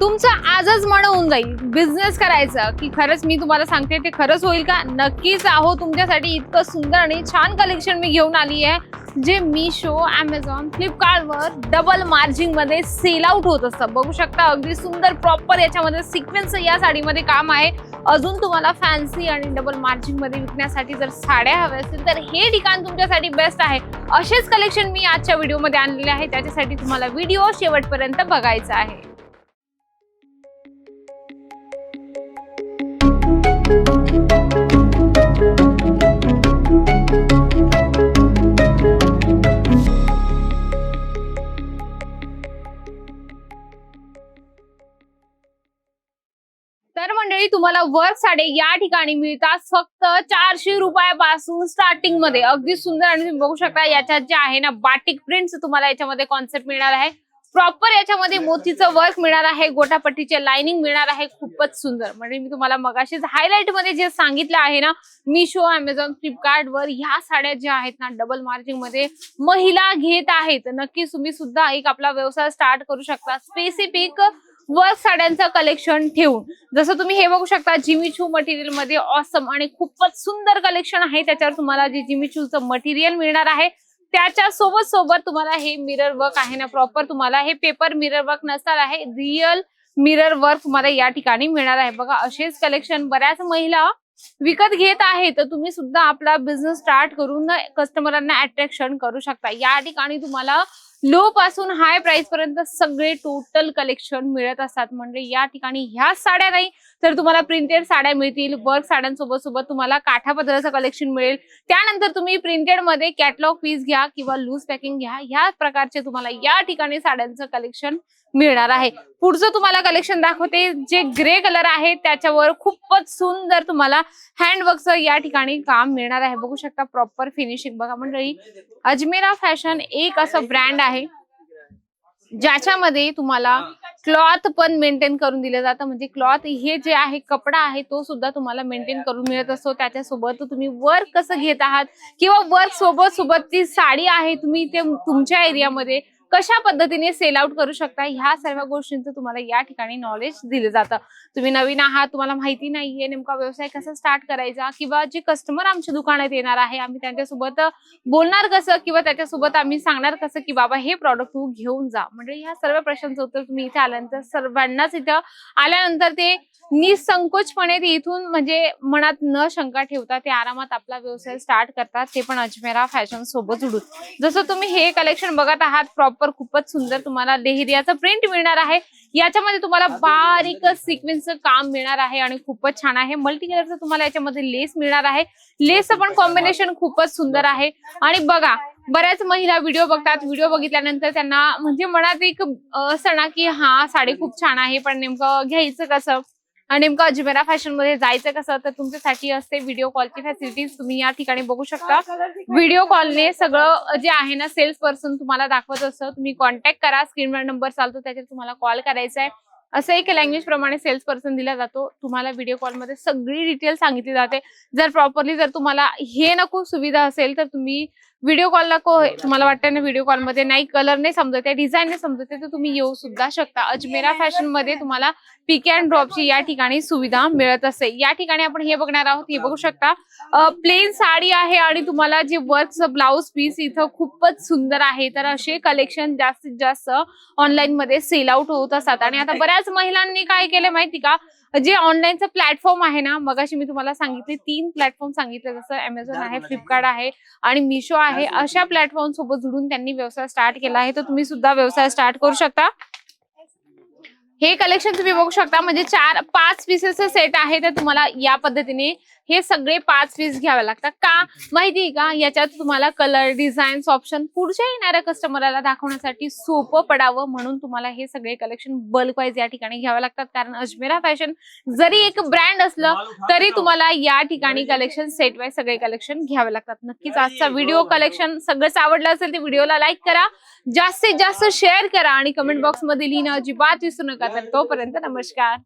तुमचं आजच मन होऊन जाईल. बिझनेस करायचं की खरंच मी तुम्हाला सांगते ते खरंच होईल का? नक्कीच आहो तुमच्यासाठी इतकं सुंदर आणि छान कलेक्शन मी घेऊन आली आहे जे मीशो अमेझॉन फ्लिपकार्टवर डबल मार्जिनमध्ये सेल आउट होत असतं. बघू शकता अगदी सुंदर प्रॉपर याच्यामध्ये सिक्वेन्स या साडीमध्ये काम आहे. अजून तुम्हाला फॅन्सी आणि डबल मार्जिनमध्ये विकण्यासाठी जर साड्या हव्या असतील तर हे ठिकाण तुमच्यासाठी बेस्ट आहे. असेच कलेक्शन मी आजच्या व्हिडिओमध्ये आणलेले आहे त्याच्यासाठी तुम्हाला व्हिडिओ शेवटपर्यंत बघायचा आहे. तर मंडळी तुम्हाला वर्क साडे या ठिकाणी मिळतात फक्त चारशे रुपयापासून स्टार्टिंगमध्ये. अगदी सुंदर आणि तुम्ही बघू शकता याच्यात जे आहे ना बाटिक प्रिंट तुम्हाला याच्यामध्ये कॉन्सेप्ट मिळणार आहे. प्रॉपर याच्यामध्ये मोतीचं वर्क मिळणार आहे गोटापट्टीचे लाइनिंग मिळणार आहे खूपच सुंदर. म्हणजे मी तुम्हाला मगाशीच हायलाइटमध्ये जे सांगितलं आहे ना मिशो अमेझॉन फ्लिपकार्ट वर ह्या साड्या ज्या आहेत ना डबल मार्जिंगमध्ये महिला घेत आहेत. नक्कीच तुम्ही सुद्धा एक आपला व्यवसाय स्टार्ट करू शकता. स्पेसिफिक वर्क साड्यांचं कलेक्शन ठेवून. जसं तुम्ही हे बघू शकता जिमीचू मटेरियलमध्ये ऑसम आणि खूपच सुंदर कलेक्शन आहे. त्याच्यावर तुम्हाला जे जिमीचूचं मटेरियल मिळणार आहे त्याच्या सोबत सोबत तुम्हाला हे मिरर वर्क आहे ना प्रॉपर तुम्हाला हे पेपर मिरर वर्क नसणार आहे. रिअल मिरर वर्क तुम्हाला या ठिकाणी मिळणार आहे. बघा असेच कलेक्शन बऱ्याच महिला विकत घेत आहे तर तुम्ही सुद्धा आपला बिझनेस स्टार्ट करून कस्टमरांना अट्रॅक्शन करू शकता. या ठिकाणी तुम्हाला लो पासून हाय प्राइस पर्यंत सगळे टोटल कलेक्शन मिळत असतात. म्हणजे या ठिकाणी ह्या साड्या नाही तर तुम्हाला प्रिंटेड साड्या मिळतील. वर्क साड्यांसोबत सोबत तुम्हाला काठापदराचं कलेक्शन मिळेल. त्यानंतर तुम्ही प्रिंटेडमध्ये कॅटलॉग पीस घ्या किंवा लूज पॅकिंग घ्या. ह्या प्रकारचे तुम्हाला या ठिकाणी साड्यांचं कलेक्शन मिळणार आहे. पुढचं तुम्हाला कलेक्शन दाखवते. जे ग्रे कलर आहे त्याच्यावर खूपच सुंदर तुम्हाला हँडवर्कचं या ठिकाणी काम मिळणार आहे. बघू शकता प्रॉपर फिनिशिंग बघा मंडळी अजमेरा फॅशन एक असं ब्रँड आहे. ज्याच्यामध्ये तुम्हाला क्लॉथ पण मेंटेन करून दिलं जातं. म्हणजे क्लॉथ हे जे आहे कपडा आहे तो सुद्धा तुम्हाला मेंटेन करून मिळत असतो. त्याच्यासोबत तुम्ही वर्क कसं घेत आहात? किंवा वर्क सोबत सोबत ती साडी आहे तुम्ही ते तुमच्या एरियामध्ये कशा पद्धतीने सेल आउट करू शकता? ह्या सर्व गोष्टींचं तुम्हाला या ठिकाणी नॉलेज दिलं जातं. तुम्ही नवीन आहात तुम्हाला माहिती नाहीये नेमका व्यवसाय कसा स्टार्ट करायचा? किंवा जे कस्टमर आमच्या दुकानात येणार आहे आम्ही त्यांच्यासोबत बोलणार कसं? किंवा त्याच्यासोबत आम्ही सांगणार कसं की बाबा हे प्रॉडक्ट तू घेऊन जा? म्हणजे ह्या सर्व प्रश्नांचं उत्तर तुम्ही इथे आल्यानंतर सर्वांनाच इथं आल्यानंतर ते निसंकोचपणे ते इथून म्हणजे मनात न शंका ठेवता ते आरामात आपला व्यवसाय स्टार्ट करतात ते पण अजमेरा फॅशन सोबत जुडून जसं तुम्ही हे कलेक्शन बघत आहात प्रॉपर खूपच सुंदर तुम्हाला लेहिरियाचं प्रिंट मिळणार आहे. याच्यामध्ये तुम्हाला बारीक सिक्वेन्सचं काम मिळणार आहे आणि खूपच छान आहे. मल्टी कलरचं तुम्हाला याच्यामध्ये लेस मिळणार आहे. लेसचं पण कॉम्बिनेशन खूपच सुंदर आहे. आणि बघा बऱ्याच महिला व्हिडिओ बघतात. व्हिडिओ बघितल्यानंतर त्यांना म्हणजे मनात एक असं ना की हा साडी खूप छान आहे पण नेमकं घ्यायचं कसं? नेमकं अजमेरा फॅशनमध्ये जायचं कसं? तर तुमच्यासाठी असते व्हिडिओ कॉलची फॅसिलिटीज तुम्ही या ठिकाणी बघू शकता. व्हिडिओ कॉलने सगळं जे आहे ना सेल्स पर्सन तुम्हाला दाखवत असतं. तुम्ही कॉन्टॅक्ट करा. स्क्रीनवर नंबर चालतो त्याच्यात तुम्हाला कॉल करायचा आहे. असं एक लँग्वेज प्रमाणे सेल्स पर्सन दिला जातो. तुम्हाला व्हिडिओ कॉलमध्ये सगळी डिटेल सांगितली जाते. जर प्रॉपरली जर तुम्हाला हे नको सुविधा असेल तर तुम्ही व्हिडिओ कॉल नको. तुम्हाला वाटतं ना व्हिडिओ कॉलमध्ये नाही कलर नाही समजत आहे डिझाईन नाही समजत आहे तर तुम्ही येऊ सुद्धा शकता. अजमेरा फॅशनमध्ये तुम्हाला पिक अँड ड्रॉपची या ठिकाणी सुविधा मिळत असते या ठिकाणी आपण हे बघणार आहोत हे बघू शकता. प्लेन साडी आहे आणि तुम्हाला जे वर्कचं ब्लाउज पीस इथं खूपच सुंदर आहे. तर असे कलेक्शन जास्तीत जास्त ऑनलाईन मध्ये सेल आउट होत असतात. आणि आता बऱ्याच महिलांनी काय केलं माहिती का? जे ऑनलाईनचं प्लॅटफॉर्म आहे ना मगाशी मी तुम्हाला सांगितले तीन प्लॅटफॉर्म सांगितले जसं अमेझॉन आहे फ्लिपकार्ट आहे आणि मिशो आहे अशा प्लॅटफॉर्म सोबत जुडून त्यांनी व्यवसाय स्टार्ट केला आहे. तर तुम्ही सुद्धा व्यवसाय स्टार्ट करू शकता. हे कलेक्शन तुम्ही बघू शकता. म्हणजे चार पाच पीसेसचं सेट आहे तर तुम्हाला या पद्धतीने हे सगळे पाच पीस घ्यावे लागतात. का? माहिती का? याच्यात तुम्हाला कलर डिझाईन्स ऑप्शन पुढच्या येणाऱ्या कस्टमरला दाखवण्यासाठी सोपं पडावं म्हणून तुम्हाला हे सगळे कलेक्शन बल्क वाईज या ठिकाणी घ्यावे लागतात. कारण अजमेरा फॅशन जरी एक ब्रँड असलं तरी तुम्हाला या ठिकाणी कलेक्शन सेट वाईज सगळे कलेक्शन घ्यावे लागतात. नक्कीच आजचा व्हिडिओ कलेक्शन सगळंच आवडलं असेल तर व्हिडिओला लाईक करा. जास्तीत जास्त शेअर करा आणि कमेंट बॉक्समध्ये लिहिणं अजिबात विसरू नका. तर तोपर्यंत नमस्कार.